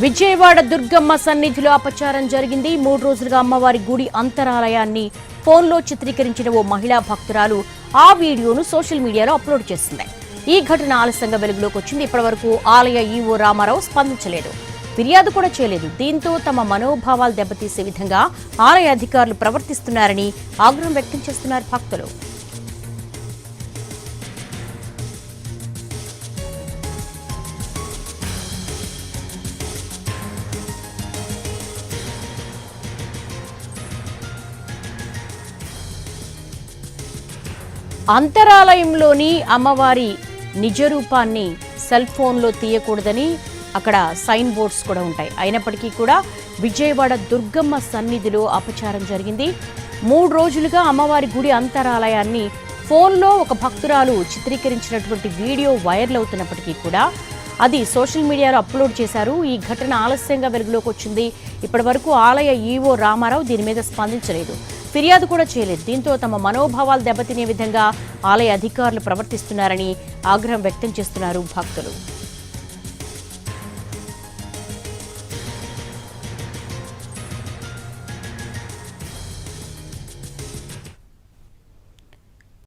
Vijayawada Durgamma సన్నిధిలో అపచారం జరిగింది. మూడు రోజులుగా అమ్మవారి గుడి అంతరాలయాన్ని ఫోన్లో చిత్రీకరించిన ఓ మహిళా భక్తురాలు ఆ వీడియోను సోషల్ మీడియాలో అప్లోడ్ చేసింది. ఈ ఘటన ఆలస్యంగా వెలుగులోకి వచ్చింది. ఇప్పటివరకు ఆలయ ఈవో రామారావు స్పందించలేదు. ఫిర్యాదు కూడా చేయలేదు. దీంతో తమ మనోభావాలు దెబ్బతీసే విధంగా ఆలయ అధికారులు ప్రవర్తిస్తున్నారని ఆగ్రహం వ్యక్తం చేస్తున్నారు భక్తులు. అంతరాలయంలోని అమ్మవారి నిజ రూపాన్ని సెల్ ఫోన్లో తీయకూడదని అక్కడ సైన్ బోర్డ్స్ కూడా ఉంటాయి. అయినప్పటికీ కూడా విజయవాడ దుర్గమ్మ సన్నిధిలో అపచారం జరిగింది. మూడు రోజులుగా అమ్మవారి గుడి అంతరాలయాన్ని ఫోన్లో ఒక భక్తురాలు చిత్రీకరించినటువంటి వీడియో వైరల్ అవుతున్నప్పటికీ కూడా అది సోషల్ మీడియాలో అప్లోడ్ చేశారు. ఈ ఘటన ఆలస్యంగా వెలుగులోకి వచ్చింది. ఇప్పటివరకు ఆలయ ఈవో రామారావు దీని మీద స్పందించలేదు. ఫిర్యాదు కూడా చేయలేదు. దీంతో తమ మనోభావాలు దెబ్బతినే విధంగా ఆలయ అధికారులు ప్రవర్తిస్తున్నారని ఆగ్రహం వ్యక్తం చేస్తున్నారు భక్తులు.